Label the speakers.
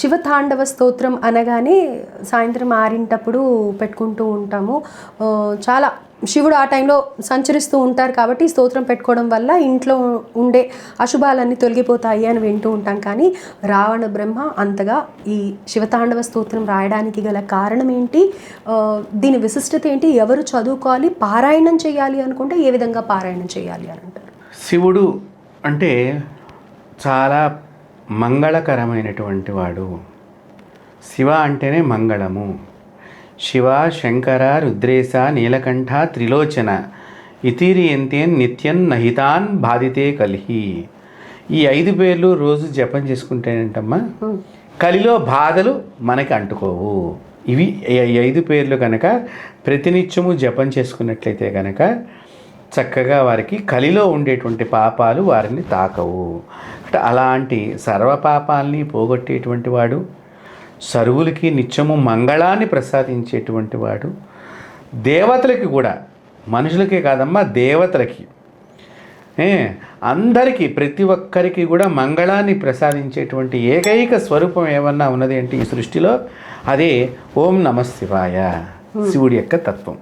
Speaker 1: శివతాండవ స్తోత్రం అనగానే సాయంత్రం ఆరింటప్పుడు పెట్టుకుంటూ ఉంటాము. చాలా శివుడు ఆ టైంలో సంచరిస్తూ ఉంటారు కాబట్టి స్తోత్రం పెట్టుకోవడం వల్ల ఇంట్లో ఉండే అశుభాలన్నీ తొలగిపోతాయి అని వింటూ ఉంటాం. కానీ రావణ బ్రహ్మ అంతగా ఈ శివతాండవ స్తోత్రం రాయడానికి గల కారణం ఏంటి? దీని విశిష్టత ఏంటి? ఎవరు చదువుకోవాలి? పారాయణం చేయాలి అనుకుంటే ఏ విధంగా పారాయణం చేయాలి అని అంటారు?
Speaker 2: శివుడు అంటే చాలా మంగళకరమైనటువంటి వాడు. శివ అంటేనే మంగళము. శివ శంకర రుద్రేశ నీలకంఠ త్రిలోచన ఇతిరియంతేన్ నిత్యం నహితాన్ బాధితే కలిహి. ఈ ఐదు పేర్లు రోజు జపం చేసుకుంటేనంటమ్మా కలిలో బాధలు మనకి అంటుకోవు. ఇవి ఐదు పేర్లు కనుక ప్రతినిత్యము జపం చేసుకున్నట్లయితే కనుక చక్కగా వారికి కలిలో ఉండేటువంటి పాపాలు వారిని తాకవు. అంటే అలాంటి సర్వ పాపాలని పోగొట్టేటువంటి వాడు సరువులకి నిత్యము మంగళాన్ని ప్రసాదించేటువంటి వాడు దేవతలకి కూడా మనుషులకే కాదమ్మా దేవతలకి. ఏ, అందరికీ ప్రతి ఒక్కరికి కూడా మంగళాన్ని ప్రసాదించేటువంటి ఏకైక స్వరూపం ఏమన్నా ఉన్నది అంటే ఈ సృష్టిలో? అదే ఓం నమ శివాయ శివుడి యొక్క తత్వం.